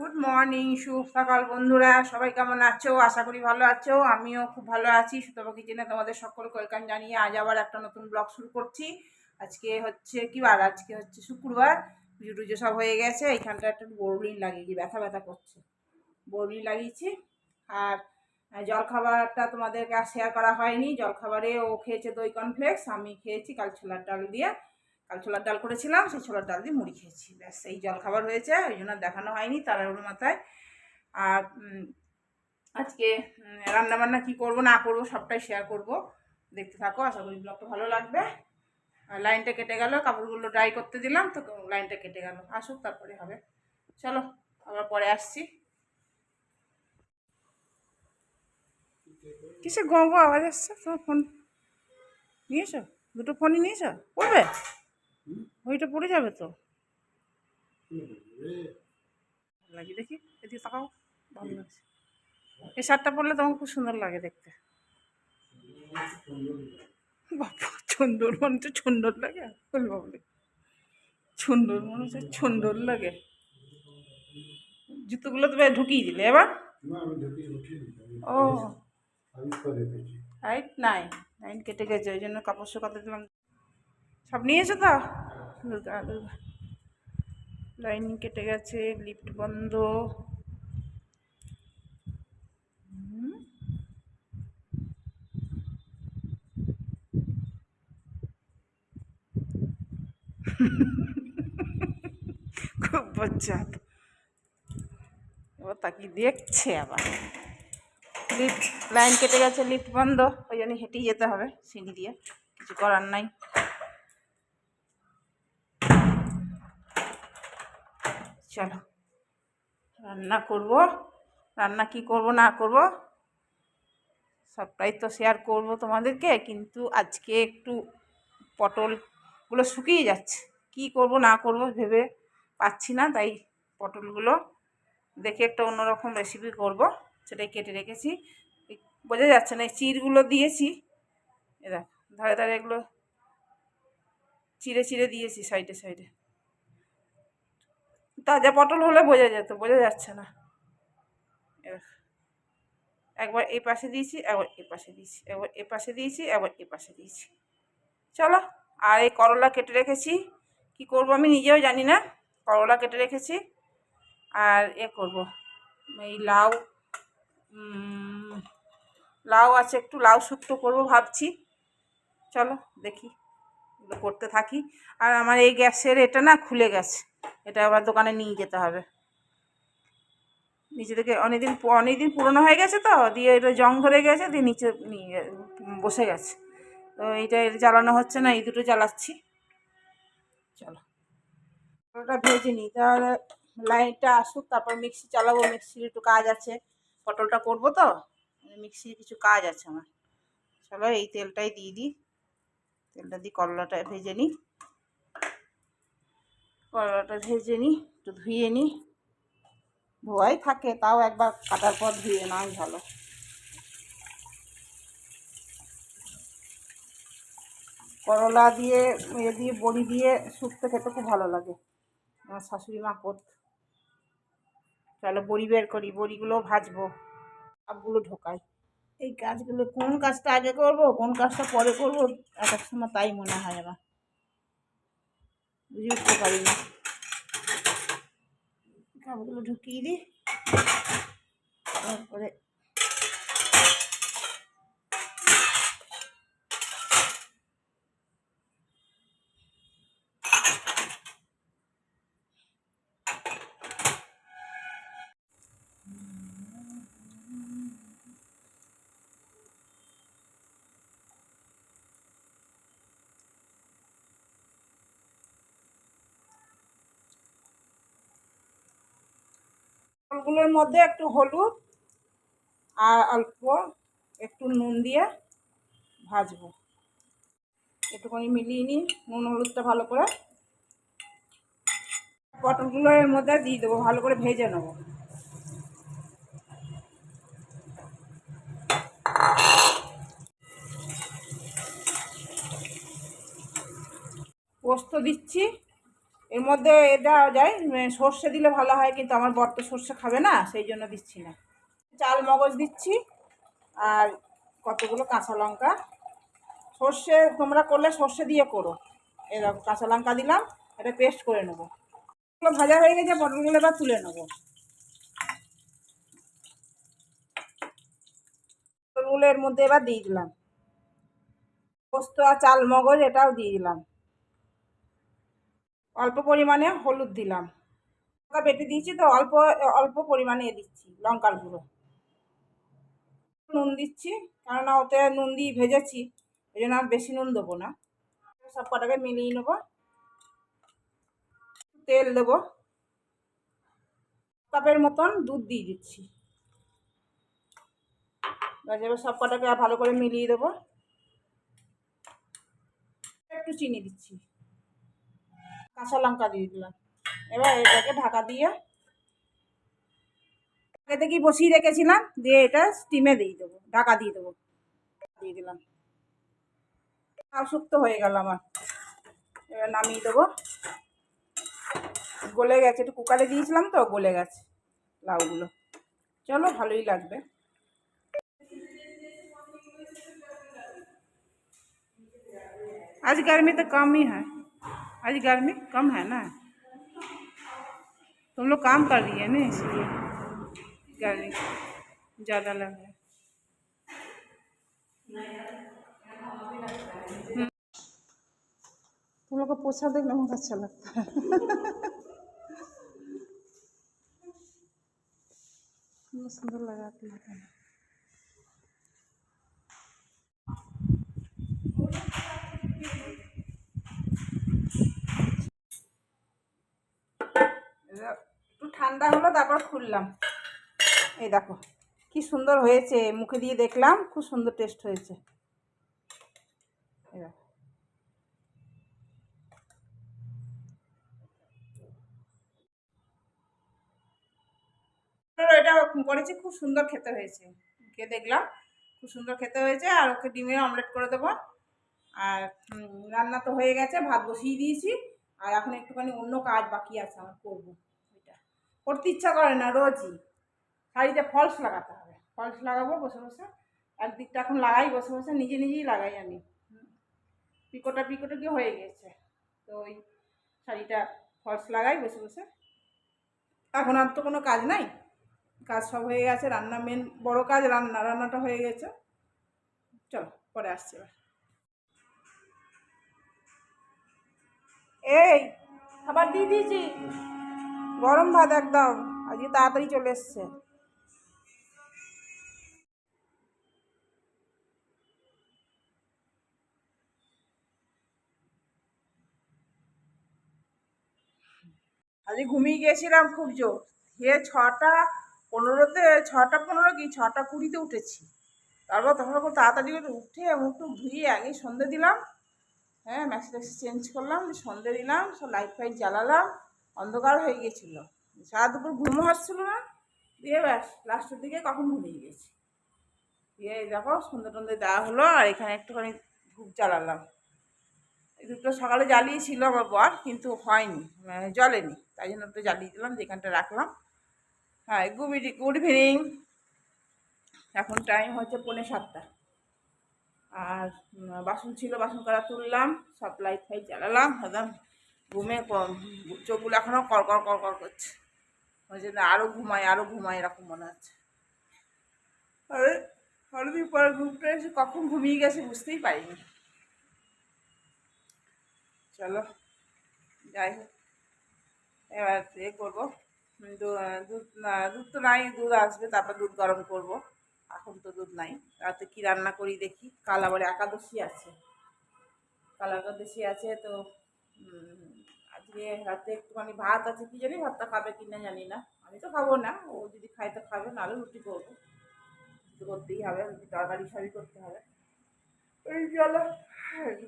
Good morning শুভ সকাল বন্ধুরা। সবাই কেমন আছো? আশা করি ভালো আছো। আমিও খুব ভালো আছি। সুতপা কিচেনে তোমাদের সকলকে ওয়েলকাম জানিয়ে আজ আবার একটা নতুন ব্লগ শুরু করছি। আজকে হচ্ছে কি বার? আজকে হচ্ছে শুক্রবার। পুজো টুজো সব হয়ে গেছে। এইখানটা একটু বোরলিন লাগিয়েছি ব্যথা ব্যথা করছে। বোরলিন লাগিয়েছি। আর জল খাবারটা তোমাদেরকে শেয়ার করা হয়নি। জল খাবারে ও খেয়েছে দই কর্নফ্লেক্স আমি খেয়েছি কাল ছোলার ডাল দিয়ে। কাল ছোলার ডাল করেছিলাম, সেই ছোলার ডাল দিয়ে মুড়ি খেয়েছি। ব্যাস, এই জল খাবার হয়েছে ওই জন্য দেখানো হয়নি তাড়াহুড়ো মাথায়। আর আজকে রান্নাবান্না কী করব, না করব, সবটাই শেয়ার করব। দেখতে থাকো, আশা করি ব্লগটা ভালো লাগবে। আর লাইনটা কেটে গেল, কাপড়গুলো ড্রাই করতে দিলাম, তো লাইনটা কেটে গেল। আসুক, তারপরে হবে। চলো, আবার পরে আসছি। কিসে গো আওয়াজ আসছে? তোমার ফোন নিয়েছো? দুটো ফোনই নিয়েছো? পড়বে? ওইটা পড়ে যাবে তো? লাগে দেখি এদিকে তাকাও ভালো লাগছে। এই শার্টটা পরলে তোমাকে খুব সুন্দর লাগে দেখতে। বাবা সুন্দর মনে হচ্ছে সুন্দর লাগে বল বাবলি সুন্দর মনে হচ্ছে সুন্দর লাগে। জুতোগুলো তো বেশ ঢুকিয়ে দিলে এবার? ও। তো নাইন নাইন কেটে গেছে ওই জন্য কাপড় শুকাতে দিলাম। সব নিয়েছো তো। লাইন কেটে গেছে, লিফট বন্ধ। খুব বজ্জাত। এবার তাকিয়ে দেখছে আবার? লিফট, লাইন কেটে গেছে, লিফট বন্ধ। ওই জন্য হেঁটেই যেতে হবে, সিঁড়ি দিয়ে। কিছু করার নাই। চলো। রান্না করব। রান্না কি করব, না করব, সবটাই তো শেয়ার করব তোমাদেরকে। কিন্তু আজকে একটু পটলগুলো শুকিয়ে যাচ্ছে। কি করব, না করব ভেবে পাচ্ছি না, তাই পটলগুলো দেখে একটা অন্যরকম রেসিপি করব। সেটাই কেটে রেখেছি। বোঝা যাচ্ছে না, এই চিরগুলো দিয়েছি। এ দেখ, ধারে ধারে এগুলো চিড়ে চিড়ে দিয়েছি সাইডে সাইডে তাজা পটল হলে বোঝা যেত, বোঝা যাচ্ছে না। একবার এই পাশে দিয়েছি, একবার এ পাশে দিয়েছি, একবার এ পাশে দিয়েছি, একবার এ পাশে দিয়েছি। চলো, আর এই করলা কেটে রেখেছি। কি করব আমি নিজেও জানি না। করলা কেটে রেখেছি। আর এ করব, এই লাউ লাউ আছে, একটু লাউ শুক্তো করব ভাবছি। চলো, দেখি করতে থাকি। আর আমার এই গ্যাসের এটা না খুলে গেছে। এটা আবার দোকানে নিয়ে যেতে হবে। নিচে থেকে অনেকদিন অনেকদিন পুরনো হয়ে গেছে তো, দিয়ে এটা জং ধরে গেছে, দিয়ে নিচে নিয়ে বসে গেছে। তো এইটা জ্বালানো হচ্ছে না, এই দুটো জ্বালাচ্ছি। চলো। ওটা ভেজে নিই, তাহলে লাইনটা আসুক, তারপর মিক্সি চালাবো, মিক্সির একটু কাজ আছে। পটলটা করব তো, মিক্সির কিছু কাজ আছে আমার। চলো এই তেলটাই দিয়ে দিই। তেলটা দিয়ে করলাটা ভেজে নিই। করলাটা ভেজে নিই একটু ধুয়ে নিই ধোয়াই থাকে, তাও একবার কাটার পর ধুয়ে নাই ভালো। করলা দিয়ে ইয়ে দিয়ে, বড়ি দিয়ে শুক্তো খেতে খুব ভালো লাগে। আমার শাশুড়ি মা করত চলো বড়ি বের করি, বড়িগুলো ভাজবো, সবগুলো ঢোকাই। এই কাজগুলো কোন কাজটা আগে করব, কোন কাজটা পরে করব, এক এক সময় তাই মনে হয় আমার। বুঝে উঠতে পারি না কাপগুলো ঢুকিয়ে দিই। তারপরে ফলগুলোর মধ্যে একটু হলুদ আর অল্প একটু নুন দিয়ে ভাজবো। একটুখানি মিলিয়ে নিই নুন হলুদটা ভালো করে। পটলগুলো এর মধ্যে দিয়ে দেবো, ভালো করে ভেজে নেব। পোস্ত দিচ্ছি। এর মধ্যে এ দেওয়া যায় সর্ষে দিলে ভালো হয়, কিন্তু আমার বর তো সর্ষে খাবে না, সেই জন্য দিচ্ছি না। চাল, মগজ দিচ্ছি, আর কতগুলো কাঁচা লঙ্কা। সর্ষে তোমরা করলে সর্ষে দিয়ে করো। এরকম কাঁচা লঙ্কা দিলাম, এটা পেস্ট করে নেব। ভাজা হয়ে গেছে, পটলগুলো এবার তুলে নেব। পটলগুলো এর মধ্যে এবার দিয়ে দিলাম। পোস্ত আর চাল, মগজ এটাও দিয়ে দিলাম। অল্প পরিমাণে হলুদ দিলাম। লঙ্কা বেটে দিয়েছি তো অল্প অল্প পরিমাণে দিচ্ছি লঙ্কার গুঁড়ো। নুন দিচ্ছি, কেননা ওতে নুন দিয়ে ভেজেছি এই জন্য বেশি নুন দেবো না। সব কটাকে মিলিয়ে নেব। তেল দেবো। কাপের মতন দুধ দিয়ে দিচ্ছি। সব কটাকে ভালো করে মিলিয়ে দেবো। একটু চিনি দিচ্ছি। কাঁচা লঙ্কা দিয়ে দিলাম এবার এটাকে ঢাকা দিয়ে আগে থেকেই বসিয়ে রেখেছিলাম দিয়ে এটা স্টিমে দিয়ে দেবো ঢাকা দিয়ে দেবো দিয়ে দিলাম লাউ শুক্ত হয়ে গেল আমার এবার নামিয়ে দেবো গলে গেছে একটু কুকারে দিয়েছিলাম তো গলে গেছে লাউগুলো চলো ভালোই লাগবে आज गर्मी तो कम ही है आज गर्मी कम है ना। तुम लोग काम कर रही है ना, इसलिए गर्मी ज़्यादा लग रहा है। तुम लोग का पोछा देखना बहुत अच्छा लगता है। सुंदर लगाती है ঠান্ডা হলো, তারপর খুললাম। এই দেখো, কি সুন্দর হয়েছে। মুখে দিয়ে দেখলাম, খুব সুন্দর টেস্ট হয়েছে। এটা করেছি, খুব সুন্দর খেতে হয়েছে। খেয়ে দেখলাম, খুব সুন্দর খেতে হয়েছে, আর ওকে ডিমের অমলেট করে দেবো। আর রান্না তো হয়ে গেছে, ভাত বসিয়ে দিয়েছি। আর এখন একটুখানি অন্য কাজ বাকি আছে, আমার করব। করতে ইচ্ছা করে না, রোজই। শাড়িতে ফলস লাগাতে হবে। ফলস লাগাবো, বসে বসে। একদিকটা এখন লাগাই, বসে বসে, নিজে নিজেই লাগাই আমি। পিকোটা পিকোটা কি হয়ে গেছে। তো ওই শাড়িটা ফলস লাগাই, বসে বসে। এখন আর তো কোনো কাজ নাই। কাজ সব হয়ে গেছে, রান্না মেন বড় কাজ, রান্না, রান্নাটা হয়ে গেছে। চলো, পরে আসছি এবার। এই খাবার দিয়ে দিয়েছি গরম ভাত একদম। আজকে তাড়াতাড়ি চলে এসছে। আজকে ঘুমিয়ে গিয়েছিলাম খুব জোর। দিয়ে ছটা পনেরোতে, ছটা পনেরো কি? ছটা কুড়িতে উঠেছি। তারপর তখন খুব তাড়াতাড়ি করে উঠে মুখ টুক ধুয়ে আগে সন্ধে দিলাম। হ্যাঁ ট্যাক্সি চেঞ্জ করলাম, সন্ধে দিলাম, সব লাইট ফাইট জ্বালালাম। অন্ধকার হয়ে গিয়েছিল সারা দুপুর ঘুমও হচ্ছিল না। দিয়ে ব্যাস লাস্টের দিকে কখন ঘুমিয়ে গেছি। দিয়ে দেখো সন্ধে টন্ধে দেওয়া হলো আর এখানে একটুখানি ধূপ জ্বালালাম। এই ধূপটা সকালে জ্বালিয়েছিল আমার বর, কিন্তু হয়নি মানে জ্বলেনি। তাই জন্য একটু জ্বালিয়ে দিলাম, যেখানটা রাখলাম। হ্যাঁ গুড গুড ইভিনিং এখন টাইম হচ্ছে পৌনে সাতটা। আর বাসন ছিল, বাসন করা তুললাম, সব লাইট ফাইট জ্বালালাম, একদম ঘুমে চোখগুলো এখনও কর কর করছে। ওই জন্য আরও ঘুমাই আরও ঘুমাই এরকম মনে হচ্ছে। আরে অনেকদিন পরে ঘুমটা এসে কখন ঘুমিয়ে গেছে বুঝতেই পারিনি। চলো, যাই হোক। এবার এ করব। দুধ দুধ তো নাই, দুধ আসবে, তারপর দুধ গরম করব। এখন তো দুধ নাই। রাতে কি রান্না করি দেখি। কাল আবার একাদশী আছে। কাল একাদশী আছে তো আজকে রাতে একটুখানি ভাত আছে, কি জানি ভাতটা খাবে কি না জানি না। আমি তো খাব না, ও যদি খায় তো খাবে, নাহলে রুটি করব। রুটি করতেই হবে, রুটি তরকারি সবই করতে হবে। এই চলো,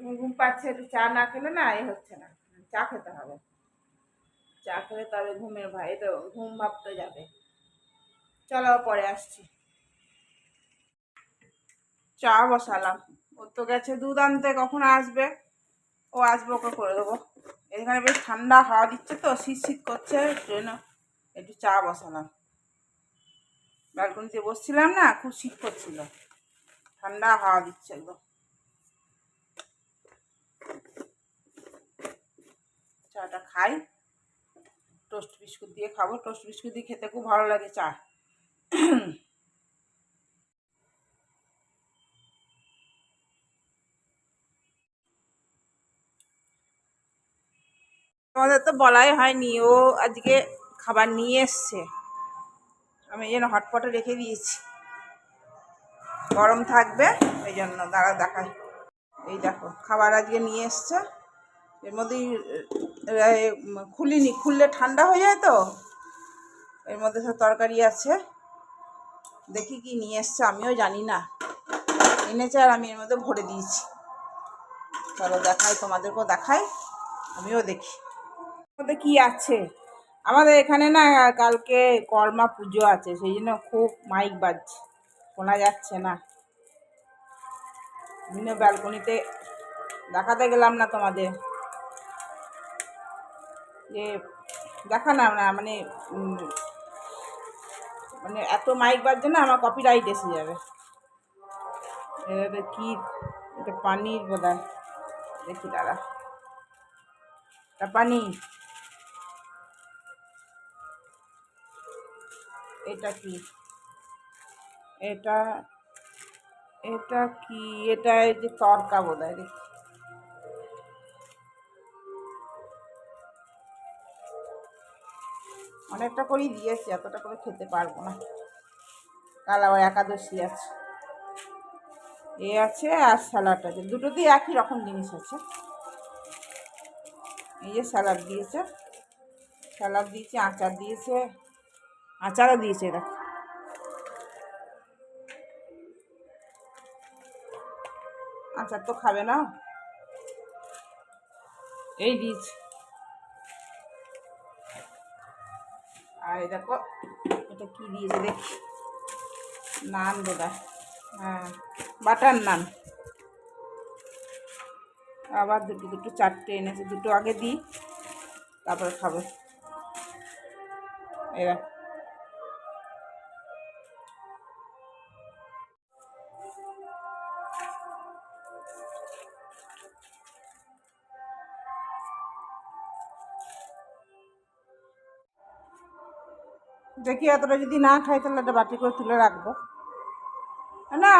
ঘুম ঘুম পাচ্ছে, একটু চা না খেলে না এ হচ্ছে না। চা খেতে হবে। চা খেলে তবে ঘুমের ভাই তো ঘুম ভাবতে যাবে। চলো পরে আসছি। চা বসালাম। ও তো গেছে, দুধ আনতে, কখন আসবে? ও আসবে, ওকে করে দেবো। এখানে বেশ ঠান্ডা, হাওয়া দিচ্ছে তো, শীত শীত করছে জন্য একটু চা বসালাম। ব্যালকনিতে বসছিলাম না, খুব শীত করছিল। ঠান্ডা, হাওয়া দিচ্ছে একদম। চাটা খাই। টোস্ট বিস্কুট দিয়ে খাব। টোস্ট বিস্কুট দিয়ে খেতে খুব ভালো লাগে চা। তোমাদের তো বলাই হয়নি, ও আজকে খাবার নিয়ে এসছে। আমি জন্য হটপটে রেখে দিয়েছি। গরম থাকবে, এই জন্য দাঁড়া দেখাই। এই দেখো, খাবার আজকে নিয়ে এসছে। এর মধ্যেই খুলিনি, খুললে ঠান্ডা হয়ে যায় তো? এর মধ্যে সব তরকারি আছে। দেখি কি নিয়ে এসছে, আমিও জানি না। এনেছে আর আমি এর মধ্যে ভরে দিয়েছি। চলো দেখাই, তোমাদেরকেও দেখাই, আমিও দেখি। মধ্যে কি আছে? আমাদের এখানে না কালকে কর্মা পুজো আছে, সেই জন্য খুব মাইক বাজছে, শোনা যাচ্ছে না। বিভিন্ন ব্যালকনিতে দেখাতে গেলাম না তোমাদের। যে দেখালাম না মানে মানে এত মাইক বাজছে না, আমার কপিরাইট এসে যাবে। এটা কি, এটা পানির বোধ হয় দেখি দাঁড়া। এটা পানির। এটা কি? এটা এটা কি? এটা এই যে তরকা বোধ হয় অনেকটা করেই দিয়েছি, এতটা করে খেতে পারব না। কাল আবার একাদশী আছে। এ আছে আর স্যালাড আছে। দুটোতেই একই রকম জিনিস আছে। এই যে স্যালাড দিয়েছে। স্যালাড দিয়েছে, আচার দিয়েছে। আচারও দিয়েছে, দেখো। আচার তো খাবে না? এই দিয়েছে। আর দেখো, এটা কি দিয়েছে দেখি। নান বোধ হ্যাঁ বাটার নান। আবার দুটো দুটো, চারটে এনেছে, দুটো আগে দিই, তারপরে খাবে। এরা দেখি এতটা যদি না খাই তাহলে একটা বাটি করে তুলে রাখব। না?